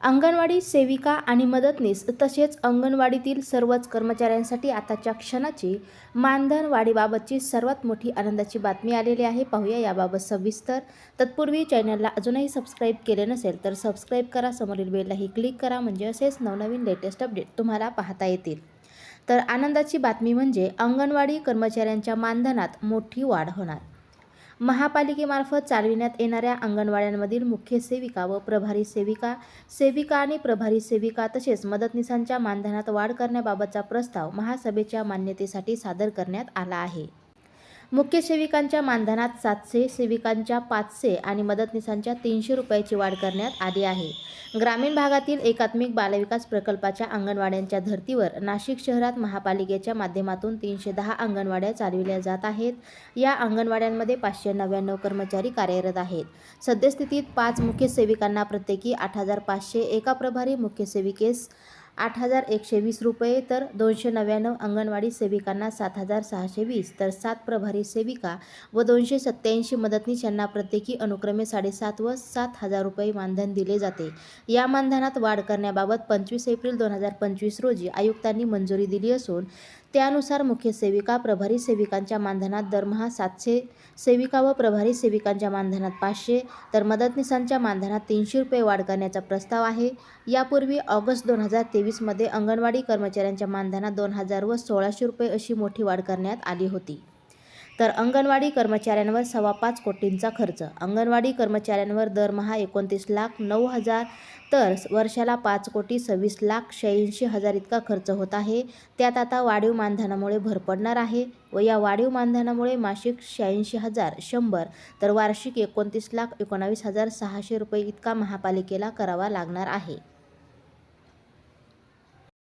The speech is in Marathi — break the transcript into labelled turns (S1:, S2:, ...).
S1: अंगणवाडी सेविका आणि मदतनीस तसेच अंगणवाडीतील सर्वच कर्मचाऱ्यांसाठी आताच्या क्षणाची मानधन वाढीबाबतची सर्वात मोठी आनंदाची बातमी आलेली आहे. पाहूया याबाबत सविस्तर. तत्पूर्वी चॅनलला अजूनही सबस्क्राईब केले नसेल तर सबस्क्राईब करा. समोरील बेललाही क्लिक करा. म्हणजे असेच नवनवीन लेटेस्ट अपडेट तुम्हाला पाहता येतील. तर आनंदाची बातमी म्हणजे अंगणवाडी कर्मचाऱ्यांच्या मानधनात मोठी वाढ होणार. महापालिकेमार्फत चालविण्यात येणाऱ्या अंगणवाड्यांमधील मुख्य सेविका व प्रभारी सेविका सेविका आणि प्रभारी सेविका तसेच मदतनीसांच्या मानधनात वाढ करण्याबाबतचा प्रस्ताव महासभेच्या मान्यतेसाठी सादर करण्यात आला आहे. मुख्य सेविकांच्या मानधनात सातशे सेविकांच्या पाचशे आणि मदतनीसांच्या तीनशे रुपयाची वाढ करण्यात आली आहे. ग्रामीण भागातील एकात्मिक बालविकास प्रकल्पाच्या अंगणवाड्यांच्या धर्तीवर नाशिक शहरात महापालिकेच्या माध्यमातून तीनशे दहा अंगणवाड्या चालविल्या जात आहेत. या अंगणवाड्यांमध्ये पाचशे नव्याण्णव कर्मचारी कार्यरत आहेत. सद्यस्थितीत पाच मुख्य सेविकांना प्रत्येकी आठ हजार पाचशे एका प्रभारी मुख्य सेविकेस आठ हजार एकशे वीस रुपये तर दोनशे नव्याण्णव अंगणवाडी सेविकांना सात हजार सहाशे वीस तर सात प्रभारी सेविका व दोनशे सत्त्याऐंशी मदतनीस यांना प्रत्येकी अनुक्रमे साडेसात व सात हजार रुपये मानधन दिले जाते. या मानधनात वाढ करण्याबाबत पंचवीस एप्रिल दोन हजार पंचवीस रोजी आयुक्तांनी मंजुरी दिली असून त्यानुसार मुख्य सेविका प्रभारी सेविकांच्या मानधनात दरमहा सातशे सेविका व प्रभारी सेविकांच्या मानधनात पाचशे तर मदतनीसांच्या मानधनात तीनशे रुपये वाढ करण्याचा प्रस्ताव आहे. यापूर्वी ऑगस्ट दोन हजार तेवीसमध्ये अंगणवाडी कर्मचाऱ्यांच्या मानधनात दोन हजार व सोळाशे रुपये अशी मोठी वाढ करण्यात आली होती. तर अंगणवाडी कर्मचाऱ्यांवर सव्वा पाच कोटींचा खर्च. अंगणवाडी कर्मचाऱ्यांवर दरमहा एकोणतीस लाख नऊ हजार तर वर्षाला पाच कोटी सव्वीस लाख शहाऐंशी हजार इतका खर्च होत आहे. त्यात आता वाढीव मानधनामुळे भर पडणार आहे व या वाढीव मानधनामुळे मासिक शहाऐंशी हजार शंभर तर वार्षिक एकोणतीस लाख एकोणावीस हजार सहाशे रुपये इतका महापालिकेला करावा लागणार आहे.